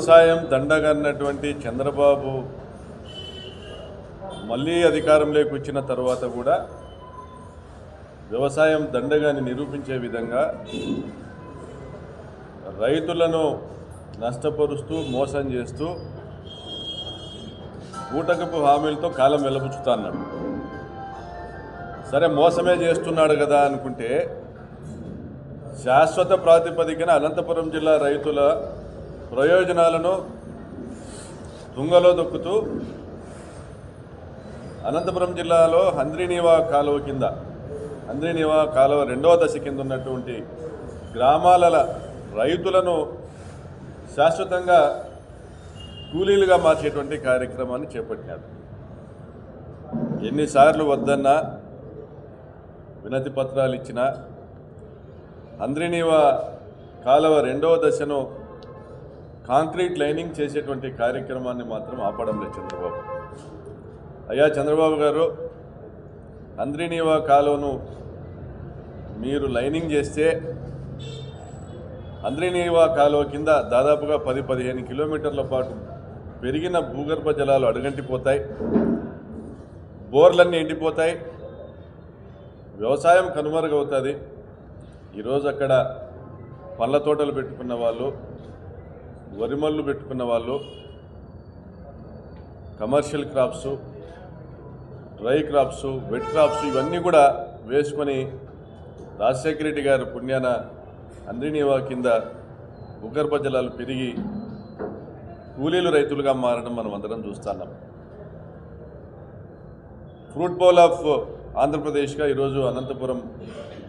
వ్యవసాయం దండగన్నటువంటి చంద్రబాబు మళ్ళీ అధికారంలోకి వచ్చిన తర్వాత కూడా వ్యవసాయం దండగాని నిరూపించే విధంగా రైతులను నష్టపరుస్తూ మోసం చేస్తూ ఊటకపు హామీలతో కాలం వెలబుచ్చుతాన్నాడు సరే మోసమే చేస్తున్నాడు కదా అనుకుంటే శాశ్వత ప్రాతిపదికన అనంతపురం జిల్లా రైతుల ప్రయోజనాలను తుంగలో దొక్కుతూ అనంతపురం జిల్లాలో హంద్రీనివా కాలువ కింద హంద్రీనివా కాలువ రెండవ దశ కింద ఉన్నటువంటి గ్రామాల రైతులను శాశ్వతంగా కూలీలుగా మార్చేటువంటి కార్యక్రమాన్ని చేపట్టినాడు ఎన్నిసార్లు వద్దన్నా వినతి పత్రాలు ఇచ్చినా హంద్రీనివా కాలువ రెండవ దశను కాంక్రీట్ లైనింగ్ చేసేటువంటి కార్యక్రమాన్ని మాత్రం ఆపడం లేదు చంద్రబాబు. అయ్యా చంద్రబాబు గారు అంద్రినీవా కాలువను మీరు లైనింగ్ చేస్తే అంద్రినీవా కాలువ కింద దాదాపుగా పది పదిహేను కిలోమీటర్ల పాటు పెరిగిన భూగర్భ జలాలు అడుగంటిపోతాయి. బోర్లన్నీ ఎండిపోతాయి. వ్యవసాయం కనుమరుగవుతుంది. ఈరోజు అక్కడ పళ్ళ తోటలు పెట్టుకున్న వాళ్ళు వరిమళ్ళు పెట్టుకున్న వాళ్ళు commercial crops dry crops wet crops ఇవన్నీ కూడా వేసుకొని రాజశేఖర రెడ్డి గారు పుణ్యాన అంద్రినీవా కింద భూగర్భ జలాలు పెరిగి కూలీలు రైతులుగా మారడం మనం అందరం చూస్తున్నాం. ఫ్రూట్ బౌల్ ఆఫ్ ఆంధ్రప్రదేశ్గా ఈరోజు అనంతపురం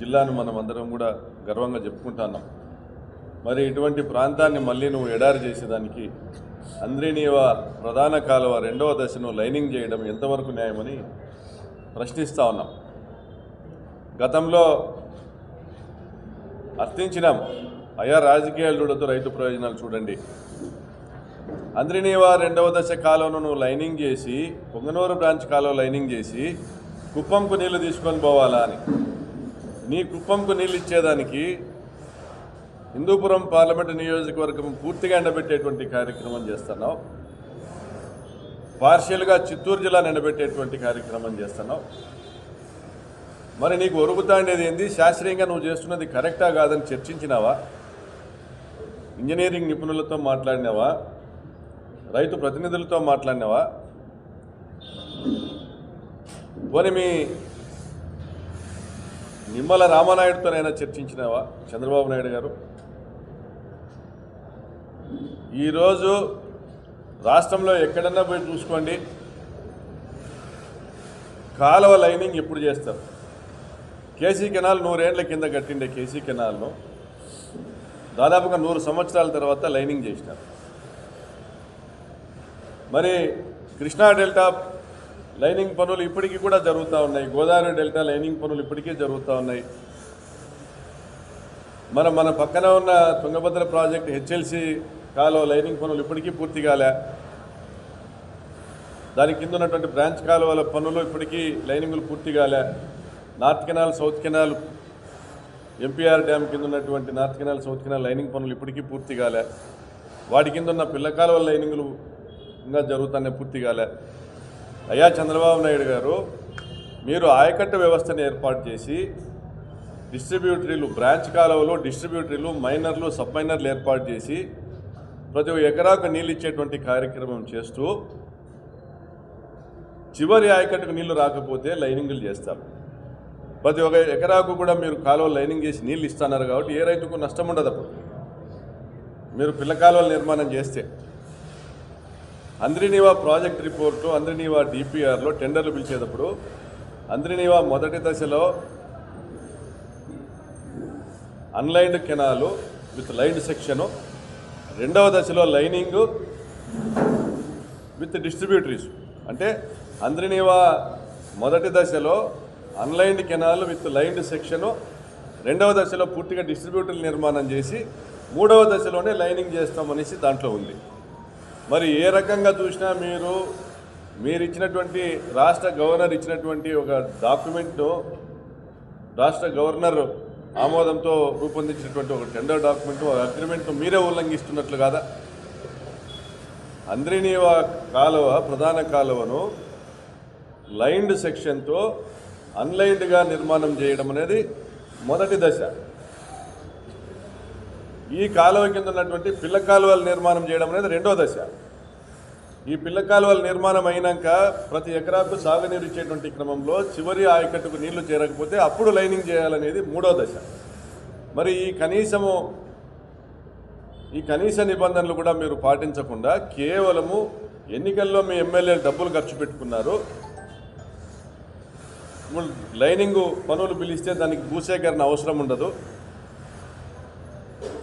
జిల్లాను మనం అందరం కూడా గర్వంగా చెప్పుకుంటున్నాం. మరి ఇటువంటి ప్రాంతాన్ని మళ్ళీ నువ్వు ఎడారి చేసేదానికి అంద్రినీవ ప్రధాన కాలువ రెండవ దశను లైనింగ్ చేయడం ఎంతవరకు న్యాయమని ప్రశ్నిస్తూ ఉన్నాం. గతంలో అర్థించినాం. అయా రాజకీయాలు చూడొద్దు రైతు ప్రయోజనాలు చూడండి. అంద్రినీవ రెండవ దశ కాలువను నువ్వు లైనింగ్ చేసి పొంగనూరు బ్రాంచ్ కాలువ లైనింగ్ చేసి కుప్పంకు నీళ్ళు తీసుకొని పోవాలా అని. నీ కుప్పంకు నీళ్ళు ఇచ్చేదానికి హిందూపురం పార్లమెంటు నియోజకవర్గం పూర్తిగా ఎండబెట్టేటువంటి కార్యక్రమం చేస్తున్నావు. పార్షియల్గా చిత్తూరు జిల్లాను ఎండబెట్టేటువంటి కార్యక్రమం చేస్తున్నావు. మరి నీకు ఒరుగుతాండేది ఏంది? శాస్త్రీయంగా నువ్వు చేస్తున్నది కరెక్టా కాదని చర్చించినావా? ఇంజనీరింగ్ నిపుణులతో మాట్లాడినావా? రైతు ప్రతినిధులతో మాట్లాడినావా? పోనీ మీ నిమ్మల రామానాయుడుతోనైనా చర్చించినావా? చంద్రబాబు నాయుడు గారు? ఈరోజు రాష్ట్రంలో ఎక్కడన్నా పోయి చూసుకోండి. కాలువ లైనింగ్ ఎప్పుడు చేస్తారు? కేసీ కెనాల్ నూరేళ్ళ కింద కట్టిండే కేసీ కెనాల్ను దాదాపుగా నూరు సంవత్సరాల తర్వాత లైనింగ్ చేసినారు. మరి కృష్ణా డెల్టా లైనింగ్ పనులు ఇప్పటికీ కూడా జరుగుతూ ఉన్నాయి. గోదావరి డెల్టా లైనింగ్ పనులు ఇప్పటికీ జరుగుతూ ఉన్నాయి. మన మన పక్కన ఉన్న తుంగభద్ర ప్రాజెక్ట్ హెచ్ఎల్సి కాలువ లైనింగ్ పనులు ఇప్పటికీ పూర్తి కాలే. దాని కింద ఉన్నటువంటి బ్రాంచ్ కాలువల పనులు ఇప్పటికీ లైనింగులు పూర్తి కాలే. North canal south canal MPR dam కింద ఉన్నటువంటి north canal south canal lining పనులు ఇప్పటికీ పూర్తి కాలే. వాటి కింద ఉన్న పిల్ల కాలువల లైనింగులు ఇంకా జరుగుతున్నాయి పూర్తి కాలే. అయ్యా చంద్రబాబు నాయుడు గారు మీరు ఆయకట్టు వ్యవస్థను ఏర్పాటు చేసి డిస్ట్రిబ్యూటరీలు బ్రాంచ్ కాలువలు డిస్ట్రిబ్యూటరీలు మైనర్లు సబ్ మైనర్లు ఏర్పాటు చేసి ప్రతి ఒక్క ఎకరాకు నీళ్ళు ఇచ్చేటువంటి కార్యక్రమం చేస్తూ చివరి ఆయకట్టుకు నీళ్ళు రాకపోతే లైనింగులు చేస్తారు. ప్రతి ఒక్క ఎకరాకు కూడా మీరు కాలువ లైనింగ్ చేసి నీళ్ళు ఇస్తున్నారు కాబట్టి ఏ రైతుకు నష్టం ఉండదు అప్పుడు. మీరు పిల్ల కాలువల నిర్మాణం చేస్తే. అంద్రినీవా ప్రాజెక్ట్ రిపోర్టు అంద్రినీవా డిపిఆర్లో టెండర్లు పిలిచేటప్పుడు అంద్రినీవా మొదటి దశలో unlined canal with lined section రెండవ దశలో లైనింగు విత్ డిస్ట్రిబ్యూటరీస్. అంటే అంద్రినీవా మొదటి దశలో unlined canal with lined section రెండవ దశలో పూర్తిగా డిస్ట్రిబ్యూటర్లు నిర్మాణం చేసి మూడవ దశలోనే లైనింగ్ చేస్తామనేసి దాంట్లో ఉంది. మరి ఏ రకంగా చూసినా మీరు మీరు ఇచ్చినటువంటి రాష్ట్ర గవర్నర్ ఇచ్చినటువంటి ఒక డాక్యుమెంట్ను రాష్ట్ర గవర్నర్ ఆమోదంతో రూపొందించినటువంటి ఒక టెండర్ డాక్యుమెంట్ ఒక అగ్రిమెంట్ను మీరే ఉల్లంఘిస్తున్నట్లు కాదా? అంద్రినీవ కాలువ ప్రధాన కాలువను లైన్డ్ సెక్షన్తో అన్లైన్డ్గా నిర్మాణం చేయడం అనేది మొదటి దశ. ఈ కాలువ కింద ఉన్నటువంటి పిల్ల కాలువలు నిర్మాణం చేయడం అనేది రెండో దశ. ఈ పిల్లకాలువల నిర్మాణం అయినాక ప్రతి ఎకరాకు సాగునీరు ఇచ్చేటువంటి క్రమంలో చివరి ఆయకట్టుకు నీళ్ళు చేరకపోతే అప్పుడు లైనింగ్ చేయాలనేది మూడో దశ. మరి ఈ కనీసము ఈ కనీస నిబంధనలు కూడా మీరు పాటించకుండా కేవలము ఎన్నికల్లో మీ ఎమ్మెల్యేలు డబ్బులు ఖర్చు పెట్టుకున్నారు. లైనింగ్ పనులు పిలిస్తే దానికి భూసేకరణ అవసరం ఉండదు.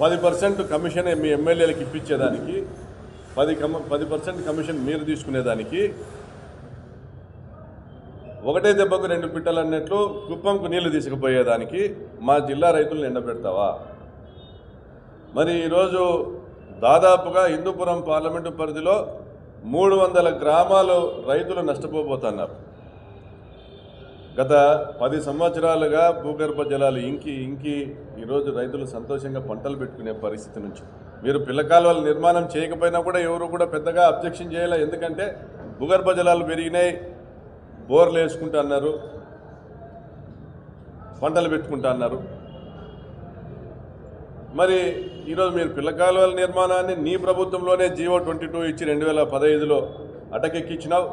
పది పర్సెంట్ కమిషన్ మీ ఎమ్మెల్యేలకు ఇప్పించేదానికి పది కమ పది పర్సెంట్ కమిషన్ మీరు తీసుకునేదానికి ఒకటే దెబ్బకు రెండు పిట్టలు అన్నట్లు కుప్పంకు నీళ్ళు తీసుకుపోయేదానికి మా జిల్లా రైతులను ఎండబెడతావా? మరి ఈరోజు దాదాపుగా హిందూపురం పార్లమెంటు పరిధిలో మూడు వందల గ్రామాలు రైతులు నష్టపోబోతున్నారు. గత పది సంవత్సరాలుగా భూగర్భ జలాలు ఇంకి ఇంకి ఈరోజు రైతులు సంతోషంగా పంటలు పెట్టుకునే పరిస్థితి నుంచి మీరు పిల్లకాలువల నిర్మాణం చేయకపోయినా కూడా ఎవరు కూడా పెద్దగా అబ్జెక్షన్ చేయలే. ఎందుకంటే భూగర్భ జలాలు పెరిగినాయి బోర్లు వేసుకుంటా అన్నారు పంటలు పెట్టుకుంటా అన్నారు. మరి ఈరోజు మీరు పిల్లకాలువల నిర్మాణాన్ని నీ ప్రభుత్వంలోనే జీవో ట్వంటీ టూ ఇచ్చి రెండు వేల పదహైదులో అటకెక్కించినావు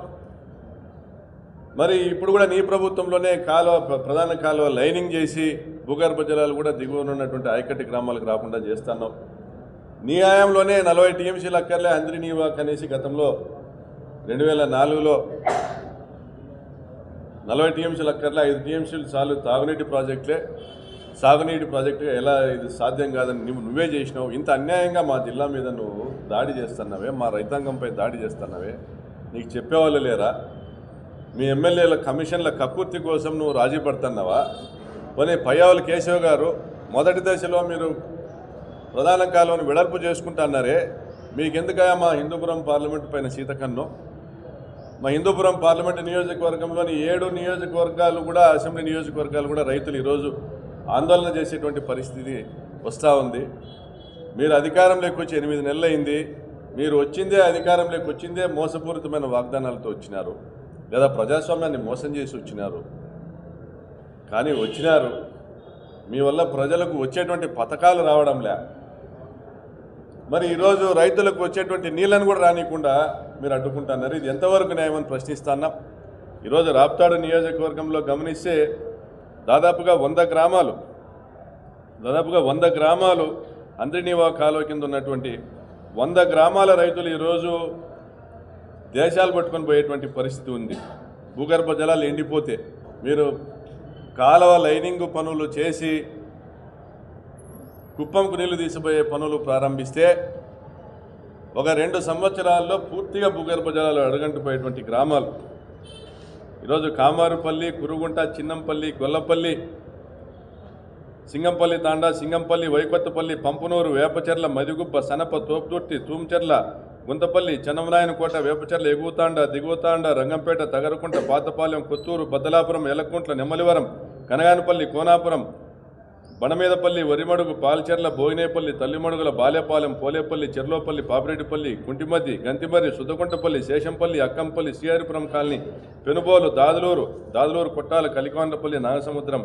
మరి ఇప్పుడు కూడా నీ ప్రభుత్వంలోనే కాలువ ప్ర- ప్రధాన కాలువ లైనింగ్ చేసి భూగర్భ జలాలు కూడా దిగువనున్నటువంటి ఆయకట్టి గ్రామాలకు రాకుండా చేస్తున్నావు నీ నలభై టీఎంసీలు అక్కర్లే అందరి నీవాక్ అనేసి గతంలో రెండు వేల నాలుగులో నలభై టీఎంసీలు అక్కర్లే ఐదు టీఎంసీలు చాలు తాగునీటి ప్రాజెక్టులే. సాగునీటి ప్రాజెక్టు ఎలా ఇది సాధ్యం కాదని నువ్వు నువ్వే చేసినావు. ఇంత అన్యాయంగా మా జిల్లా మీద నువ్వు దాడి చేస్తున్నావే మా రైతాంగంపై దాడి చేస్తున్నావే. నీకు చెప్పేవాళ్ళు లేరా? మీ ఎమ్మెల్యేల కమిషన్ల కక్కుర్తి కోసం నువ్వు రాజీ పడుతున్నావా? పోనీ పయ్యావుల కేశవ్ గారు మొదటి దశలో మీరు ప్రధాన కాలువను వెడల్పు చేసుకుంటున్నారే మీకెందుకయా మా హిందూపురం పార్లమెంటు పైన సీతకన్ను? మా హిందూపురం పార్లమెంటు నియోజకవర్గంలోని ఏడు నియోజకవర్గాలు కూడా అసెంబ్లీ నియోజకవర్గాలు కూడా రైతులు ఈరోజు ఆందోళన చేసేటువంటి పరిస్థితి వస్తూ ఉంది. మీరు అధికారంలోకి వచ్చి ఎనిమిది నెలలైంది. మీరు వచ్చిందే అధికారంలోకి వచ్చిందే మోసపూరితమైన వాగ్దానాలతో వచ్చినారు. లేదా ప్రజాస్వామ్యాన్ని మోసం చేసి వచ్చినారు. కానీ వచ్చినారు. మీ వల్ల ప్రజలకు వచ్చేటువంటి పథకాలు రావడంలే. మరి ఈరోజు రైతులకు వచ్చేటువంటి నీళ్ళను కూడా రానియకుండా మీరు అడ్డుకుంటున్నారు. ఇది ఎంతవరకు న్యాయమని ప్రశ్నిస్తున్నాం. ఈరోజు రాప్తాడు నియోజకవర్గంలో గమనిస్తే దాదాపుగా వంద గ్రామాలు దాదాపుగా వంద గ్రామాలు అంద్రినీవా కాలువ కింద ఉన్నటువంటి వంద గ్రామాల రైతులు ఈరోజు దేశాలు పట్టుకొని పోయేటువంటి పరిస్థితి ఉంది. భూగర్భ జలాలు ఎండిపోతే మీరు కాలువ లైనింగ్ పనులు చేసి కుప్పంకు నీళ్ళు తీసిపోయే పనులు ప్రారంభిస్తే ఒక రెండు సంవత్సరాల్లో పూర్తిగా భూగర్భ జలాలు అడగంటిపోయేటువంటి గ్రామాలు. ఈరోజు కామారుపల్లి కురుగుంట చిన్నంపల్లి గొల్లపల్లి సింగంపల్లి తాండా సింగంపల్లి వైకొత్తపల్లి పంపునూరు వేపచెర్ల మదిగుబ్బ సనప తోపుదుర్తి తూంచెర్ల గుంతపల్లి చెన్నమనాయనకోట వేపచెర్ల ఎగువతాండ దిగువతాండ రంగంపేట తగరకుంట పాతపాలెం కొత్తూరు బద్దలాపురం ఎలకుంట్ల నెమ్మలివరం కనగానపల్లి కోనాపురం బణమీదపల్లి వరిమడుగు పాల్చెర్ల భోగినేపల్లి తల్లిమడుగుల బాలేపాలెం పోలేపల్లి చెర్లోపల్లి పాపిరెడ్డిపల్లి కుంటిమద్ది గంతిమర్రి సుద్దకుంటపల్లి శేషంపల్లి అక్కంపల్లి సిఆరిపురం కాలనీ పెనుబోలు దాదులూరు దాదులూరు కొట్టాల కలికొండపల్లి నాగసముద్రం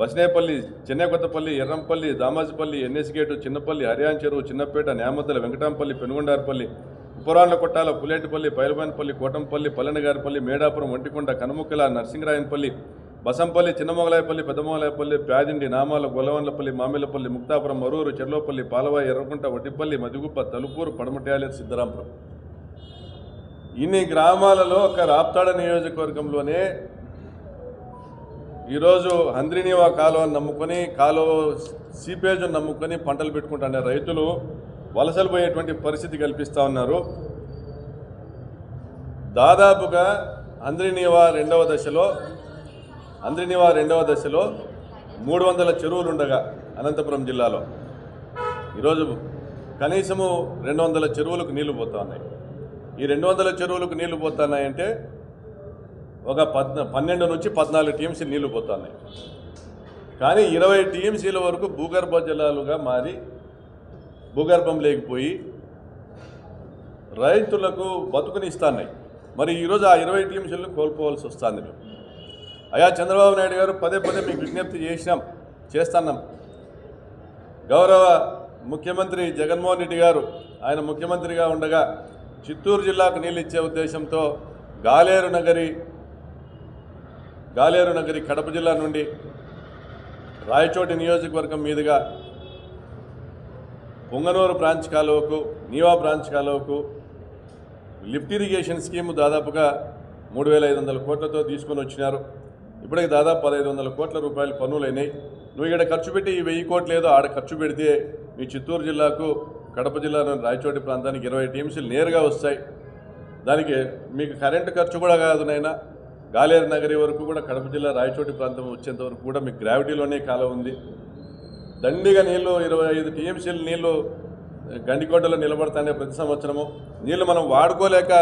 బస్నేపల్లి చెన్నకొత్తపల్లి ఎర్రంపల్లి దామాజిపల్లి ఎన్ఎస్గేటు చిన్నపల్లి హరియాన్ చెరువు చిన్నపేట న్యామద్దల వెంకటాంపల్లి పెనుగొండారపల్లి ఉపరాన్ల కొట్టాల పులేటిపల్లి పైలబాన్పల్లి కోటంపల్లి పల్లెనగారిపల్లి మేడాపురం ఒంటికొండ కనుముక్కల నర్సింగరాయనపల్లి బసంపల్లి చిన్నమొగలాయపల్లి పెద్దమొగలాయపల్లి ప్యాదిండి నామాల గొలవన్లపల్లి మామిలపల్లి ముక్తాపురం మరూరు చెర్లోపల్లి పాలవాయి ఎర్రకుంట వడ్డిపల్లి మదిగుప్ప తలుపూరు పడమట్యాల సిద్ధరాంపురం. ఇన్ని గ్రామాలలో ఒక రాప్తాడ నియోజకవర్గంలోనే ఈరోజు హంద్రినీవా కాలువను నమ్ముకొని కాలువ సీపేజ్ను నమ్ముకొని పంటలు పెట్టుకుంటున్న రైతులు వలసలు పోయేటువంటి పరిస్థితి కల్పిస్తూ ఉన్నారు. దాదాపుగా అంద్రినీవా రెండవ దశలో అంద్రినివా రెండవ దశలో మూడు వందల చెరువులు ఉండగా అనంతపురం జిల్లాలో. ఈరోజు కనీసము రెండు వందల చెరువులకు నీళ్ళు పోతా ఉన్నాయి ఈ రెండు వందల చెరువులకు నీళ్ళు పోతున్నాయంటే ఒక పద్ పన్నెండు నుంచి పద్నాలుగు టీఎంసీ నీళ్ళు పోతున్నాయి. కానీ ఇరవై టీఎంసీల వరకు భూగర్భ జలాలుగా మారి భూగర్భం లేకపోయి రైతులకు బతుకునిస్తున్నాయి మరి ఈరోజు ఆ ఇరవై టీఎంసీలను కోల్పోవాల్సి వస్తుంది. అయా చంద్రబాబు నాయుడు గారు పదే పదే మీకు విజ్ఞప్తి చేసినాం చేస్తున్నాం. గౌరవ ముఖ్యమంత్రి జగన్మోహన్ రెడ్డి గారు ఆయన ముఖ్యమంత్రిగా ఉండగా చిత్తూరు జిల్లాకు నీళ్ళు ఇచ్చే ఉద్దేశంతో గాలేరు నగరి గాలేరు నగరి కడప జిల్లా నుండి రాయచోటి నియోజకవర్గం మీదుగా పొంగనూరు బ్రాంచ్ కాలువకు నీవా బ్రాంచ్ కాలువకు లిఫ్ట్ ఇరిగేషన్ స్కీమ్ దాదాపుగా మూడు వేల ఐదు వందల కోట్లతో తీసుకొని వచ్చినారు. ఇప్పటికి దాదాపు పదహైదు వందల కోట్ల రూపాయలు పన్నులైనాయి. నువ్వు ఇక్కడ ఖర్చు పెట్టి ఈ వెయ్యి కోట్లు ఏదో ఆడ ఖర్చు పెడితే మీ చిత్తూరు జిల్లాకు కడప జిల్లాలోని రాయచోటి ప్రాంతానికి ఇరవై టీమ్స్లు నేరుగా వస్తాయి. దానికి మీకు కరెంటు ఖర్చు కూడా కాదు నైనా గాలేరు నగరి వరకు కూడా కడప జిల్లా రాయచోటి ప్రాంతం వచ్చేంత వరకు కూడా మీకు గ్రావిటీలోనే కాలం ఉంది. దండిగా నీళ్ళు ఇరవై ఐదు టీఎంసీలు నీళ్ళు గండికోటలో నిలబడతానే ప్రతి సంవత్సరము. నీళ్ళు మనం వాడుకోలేక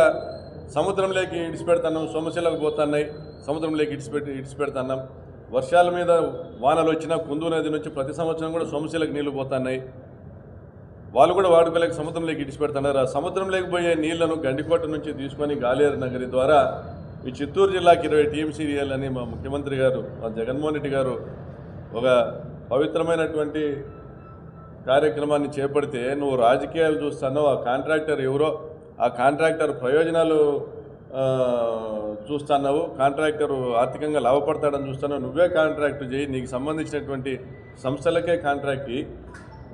సముద్రంలోకి ఇడిచిపెడతాం సొమశీలకు పోతున్నాయి. సముద్రంలోకి ఇడిచిపెట్టి ఇడిచిపెడుతున్నాం వర్షాల మీద వానలు వచ్చినా కుందు నది నుంచి ప్రతి సంవత్సరం కూడా సొమశీలకు నీళ్ళు పోతున్నాయి. వాళ్ళు కూడా వాడుకోలేక సముద్రంలోకి ఇడిచిపెడుతున్నారు ఆ సముద్రంలోకి పోయే నీళ్ళను గండికోట నుంచి తీసుకొని గాలేరు నగరి ద్వారా ఈ చిత్తూరు జిల్లాకి ఇరవై టీఎంసీ అని మా ముఖ్యమంత్రి గారు మా జగన్మోహన్ రెడ్డి గారు ఒక పవిత్రమైనటువంటి కార్యక్రమాన్ని చేపడితే నువ్వు రాజకీయాలు చూస్తానో ఆ కాంట్రాక్టర్ ఎవరో ఆ కాంట్రాక్టర్ ప్రయోజనాలు చూస్తున్నావు. కాంట్రాక్టర్ ఆర్థికంగా లాభపడతాడని చూస్తున్నావు. నువ్వే కాంట్రాక్ట్ చేయి. నీకు సంబంధించినటువంటి సంస్థలకే కాంట్రాక్ట్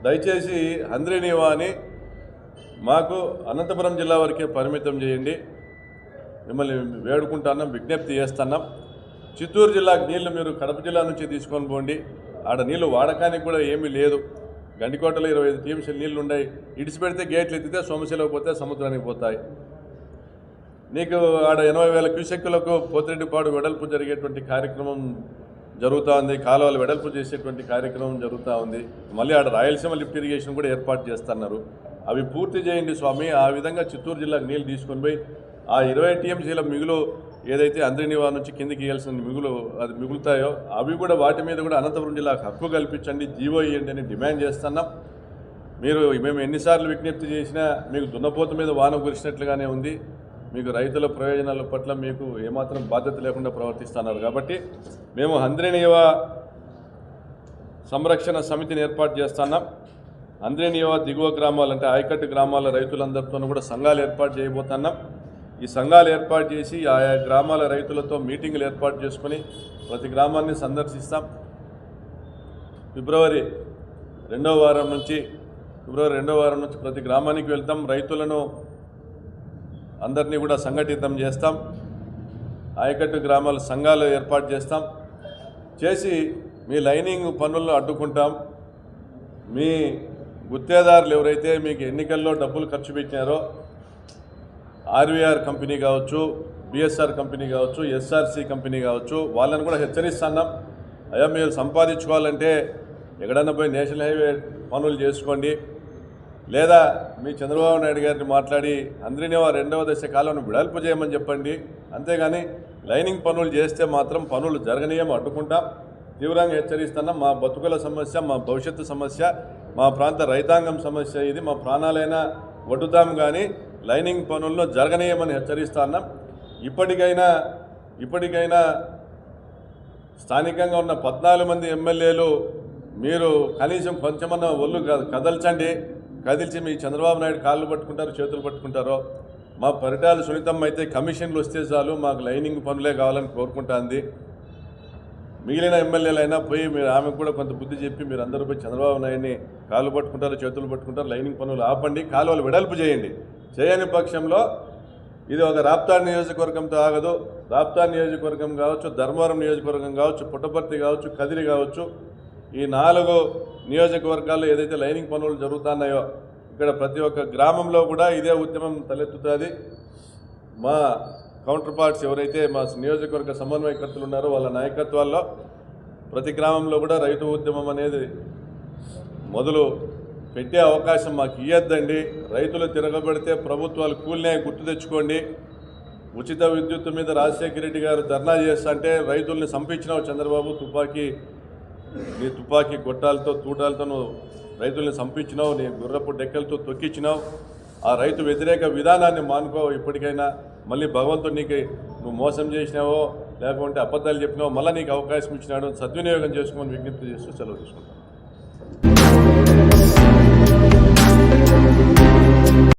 దయచేసి హంద్రీనివా అని మాకు అనంతపురం జిల్లా వరకే పరిమితం చేయండి. మిమ్మల్ని వేడుకుంటున్నాం విజ్ఞప్తి చేస్తున్నాం. చిత్తూరు జిల్లాకు నీళ్ళు మీరు కడప జిల్లా నుంచి తీసుకొని పోండి. ఆడ నీళ్ళు వాడకానికి కూడా ఏమీ లేదు. గండికోటలో ఇరవై ఐదు టీఎంసీలు నీళ్ళు ఉన్నాయి. ఇడిచిపెడితే గేట్లు ఎత్తితే సోమశిలకు పోతే సముద్రానికి పోతాయి. నీకు ఆడ ఎనభై వేల క్యూసెక్కులకు పోతిరెడ్డిపాడు వెడల్పు జరిగేటువంటి కార్యక్రమం జరుగుతూ ఉంది. కాలువలు వెడల్పు చేసేటువంటి కార్యక్రమం జరుగుతూ ఉంది. మళ్ళీ ఆడ రాయలసీమ లిఫ్ట్ ఇరిగేషన్ కూడా ఏర్పాటు చేస్తున్నారు. అవి పూర్తి చేయండి స్వామి. ఆ విధంగా చిత్తూరు జిల్లాకు నీళ్ళు తీసుకొని పోయి ఆ ఇరవై టీఎంసీల మిగులు ఏదైతే అంద్రినివా నుంచి కిందికి ఇవ్వాల్సిన మిగులు అది మిగులుతాయో అవి కూడా వాటి మీద కూడా అనంతపురం జిల్లాకు హక్కు కల్పించండి జీవో ఇవ్వండి అని డిమాండ్ చేస్తున్నాం. మీరు మేము ఎన్నిసార్లు విజ్ఞప్తి చేసినా మీకు దున్నపోత మీద వాన కురిసినట్లుగానే ఉంది. మీకు రైతుల ప్రయోజనాల పట్ల మీకు ఏమాత్రం బాధ్యత లేకుండా ప్రవర్తిస్తున్నారు కాబట్టి మేము అంద్రేనియవ సంరక్షణ సమితిని ఏర్పాటు చేస్తున్నాం. అంద్రేనియవ దిగువ గ్రామాలు అంటే ఆయకట్టు గ్రామాల రైతులందరితోనూ కూడా సంఘాలు ఏర్పాటు చేయబోతున్నాం. ఈ సంఘాలు ఏర్పాటు చేసి ఆయా గ్రామాల రైతులతో మీటింగులు ఏర్పాటు చేసుకొని ప్రతి గ్రామాన్ని సందర్శిస్తాం. ఫిబ్రవరి రెండవ వారం నుంచి ఫిబ్రవరి రెండవ వారం నుంచి ప్రతి గ్రామానికి వెళ్తాం. రైతులను అందరినీ కూడా సంఘటితం చేస్తాం. ఆయకట్టు గ్రామాల సంఘాలు ఏర్పాటు చేస్తాం. చేసి మీ లైనింగ్ పనులను అడ్డుకుంటాం. మీ గుత్తేదారులు ఎవరైతే మీకు ఎన్నికల్లో డబ్బులు ఖర్చు పెట్టినారో ఆర్వీఆర్ కంపెనీ కావచ్చు బిఎస్ఆర్ కంపెనీ కావచ్చు ఎస్ఆర్సి కంపెనీ కావచ్చు వాళ్ళని కూడా హెచ్చరిస్తున్నాం. అయ్యా మీరు సంపాదించుకోవాలంటే ఎక్కడన్నా పోయి నేషనల్ హైవే పనులు చేసుకోండి. లేదా మీ చంద్రబాబు నాయుడు గారిని మాట్లాడి అందరినేవా రెండవ దశ కాలం విడల్పు చేయమని చెప్పండి. అంతేగాని లైనింగ్ పనులు చేస్తే మాత్రం పనులు జరగనీయం అడ్డుకుంటాం తీవ్రంగా హెచ్చరిస్తున్నాం మా బతుకుల సమస్య మా భవిష్యత్తు సమస్య మా ప్రాంత రైతాంగం సమస్య ఇది మా ప్రాణాలైనా వడ్డుతాం కానీ లైనింగ్ పనుల్లో జరగనీయమని హెచ్చరిస్తున్నాం ఇప్పటికైనా ఇప్పటికైనా స్థానికంగా ఉన్న పద్నాలుగు మంది ఎమ్మెల్యేలు మీరు కనీసం కొంచెమన్నా ఒళ్ళు కదల్చండి. కదిల్చి మీ చంద్రబాబు నాయుడు కాళ్ళు పట్టుకుంటారు చేతులు పట్టుకుంటారో మా పరిటాలు సునీతమ్మ అయితే కమిషన్లు వస్తే చాలు మాకు లైనింగ్ పనులే కావాలని కోరుకుంటుంది మిగిలిన ఎమ్మెల్యేలైనా పోయి మీరు ఆమెకు కూడా కొంత బుద్ధి చెప్పి మీరు అందరూ పోయి చంద్రబాబు నాయుడిని కాళ్ళు పట్టుకుంటారు చేతులు పట్టుకుంటారు లైనింగ్ పనులు ఆపండి కాలువలు వెడల్పు చేయండి. చేయని పక్షంలో ఇది ఒక రాప్తాడ్ నియోజకవర్గంతో ఆగదు. రాప్తాడ్ నియోజకవర్గం కావచ్చు ధర్మవరం నియోజకవర్గం కావచ్చు పుట్టపర్తి కావచ్చు కదిరి కావచ్చు ఈ నాలుగు నియోజకవర్గాల్లో ఏదైతే లైనింగ్ పనులు జరుగుతున్నాయో ఇక్కడ ప్రతి ఒక్క గ్రామంలో కూడా ఇదే ఉద్యమం తలెత్తుతుంది. మా కౌంటర్ పార్ట్స్ ఎవరైతే మా నియోజకవర్గ సమన్వయకర్తలు ఉన్నారో వాళ్ళ నాయకత్వాల్లో ప్రతి గ్రామంలో కూడా రైతు ఉద్యమం అనేది మొదలు పెట్టే అవకాశం మాకు ఇయ్యద్దండి. రైతులు తిరగబడితే ప్రభుత్వాలు కూలినాయి గుర్తు తెచ్చుకోండి. ఉచిత విద్యుత్ మీద రాజశేఖర రెడ్డి గారు ధర్నా చేస్తా అంటే రైతుల్ని చంపించినావు చంద్రబాబు తుపాకీ నీ తుపాకీ గొట్టాలతో తూటాలతో నువ్వు రైతుల్ని సంపించినావు నీ గుర్రపు డెక్కలతో తొక్కించినావు ఆ రైతు వ్యతిరేక విధానాన్ని మానుకో ఇప్పటికైనా. మళ్ళీ భగవంతుడు నీకు నువ్వు మోసం చేసినావో లేకుంటే అబద్ధాలు చెప్పినావో మళ్ళీ నీకు అవకాశం ఇచ్చినాడు సద్వినియోగం చేసుకోమని విజ్ఞప్తి చేస్తూ సెలవు తీసుకుంటాను